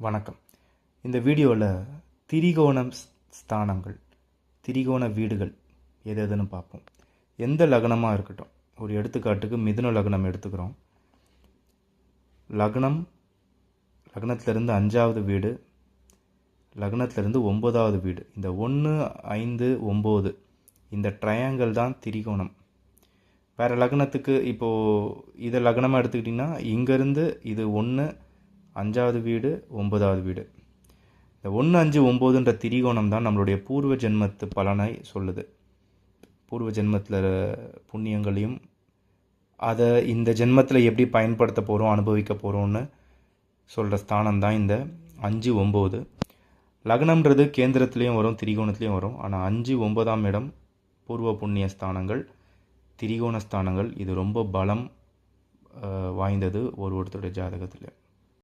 வணக்கம். இந்த வீடியோவில் திரிகோணம் ஸ்- ஸ்தானங்கள் திரிகோண வீடுகள் எது எதுன்னு பார்ப்போம். எந்த லக்னமாக இருக்கட்டும். ஒரு எடுத்துக்காட்டுக்கு மிதுன லக்னம் எடுத்துக்கிறோம். லக்னம் லக்னத்திலிருந்து அஞ்சாவது வீடு லக்னத்திலிருந்து ஒம்பதாவது வீடு. இந்த ஒன்று ஐந்து ஒம்பது இந்த ட்ரையாங்கிள் தான் திரிகோணம். வேறு லக்னத்துக்கு இப்போது இதை லக்னமாக எடுத்துக்கிட்டிங்கன்னா இங்கேருந்து இது ஒன்று அஞ்சாவது வீடு ஒன்பதாவது வீடு. இந்த ஒன்று அஞ்சு ஒம்போதுன்ற திரிகோணம் தான் நம்மளுடைய பூர்வ ஜென்மத்து பலனை சொல்லுது. பூர்வ ஜென்மத்தில் புண்ணியங்களையும் அதை இந்த ஜென்மத்தில் எப்படி பயன்படுத்த போகிறோம் அனுபவிக்க போகிறோம்னு சொல்கிற ஸ்தானம் தான் இந்த அஞ்சு ஒம்பது. லக்னம்ன்றது கேந்திரத்துலேயும் வரும் திரிகோணத்துலேயும் வரும். ஆனால் அஞ்சு ஒன்பதாம் இடம் பூர்வ புண்ணிய ஸ்தானங்கள் திரிகோண ஸ்தானங்கள். இது ரொம்ப பலம் வாய்ந்தது ஒரு ஒருத்தருடைய ஜாதகத்தில்.